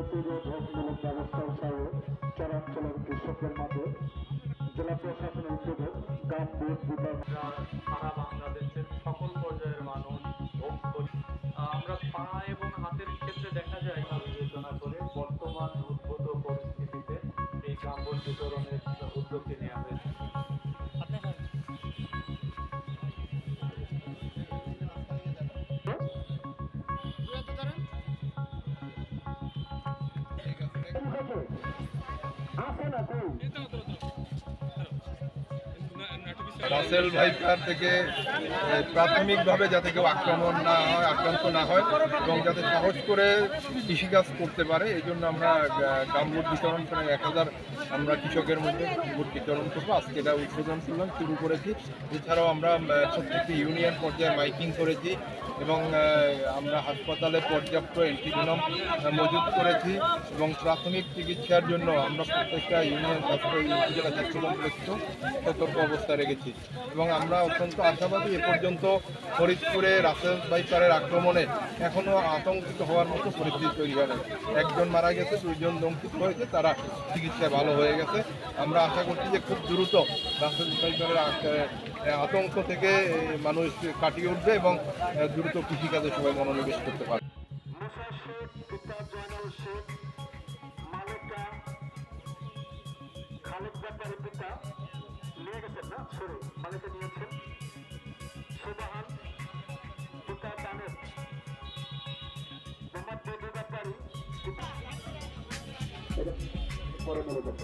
প্রতিরোধমূলক ব্যবস্থার সহ চরাঞ্চলের কৃষকের মাঝে জেলা প্রশাসনের উদ্যোগে গ্রাম বোর্ড বিভাগ সারা বাংলাদেশের সকল পর্যায়ের মানুষ ভোগ করি আমরা পা এবং হাতের ক্ষেত্রে দেখা যায় বিবেচনা করে বর্তমান উদ্ভূত পরিস্থিতিতে এই কাম্বল বিতরণের উদ্যোগটি নেওয়া হয়েছে Então, রাসেল ভাইকার থেকে প্রাথমিকভাবে যাতে কেউ আক্রমণ না হয়, আক্রান্ত না হয় এবং যাতে সহজ করে কৃষিকাজ করতে পারে, এই জন্য আমরা গামবুট বিতরণ করে এক হাজার আমরা কৃষকের মধ্যে গামবুট বিতরণ করব। আজকে এটা উদ্বোধন করলাম, শুরু করেছি। এছাড়াও আমরা প্রত্যেকটি ইউনিয়ন পর্যায়ে মাইকিং করেছি এবং আমরা হাসপাতালে পর্যাপ্ত অ্যান্টিভেনম মজুত করেছি এবং প্রাথমিক চিকিৎসার জন্য আমরা প্রত্যেকটা ইউনিয়ন, স্বাস্থ্য উপজেলা স্বাস্থ্য সতর্ক অবস্থায় রেখেছি। এবং আমরা অত্যন্ত আশাবাদী এ পর্যন্ত ফরিদপুরে রাসেল বাইকারের আক্রমণে এখনও আতঙ্কিত হওয়ার মতো পরিস্থিতি তৈরি হয়। একজন মারা গেছে, দুইজন দংশিত হয়েছে, তারা চিকিৎসায় ভালো হয়ে গেছে। আমরা আশা করছি যে খুব দ্রুত রাসেল বাইকারের আ- আতঙ্ক থেকে মানুষ কাটিয়ে উঠবে এবং দ্রুত কৃষিকাজে সবাই মনোনিবেশ করতে পারবে। খালেদ ব্যাপারী পিতা। নিয়ে গেছেন না? সরি মালিকা নিয়েছেন সুবাহান, দুটা তানের মোহাম্মদ বেদু ব্যাপারী পরে। মনে দেবো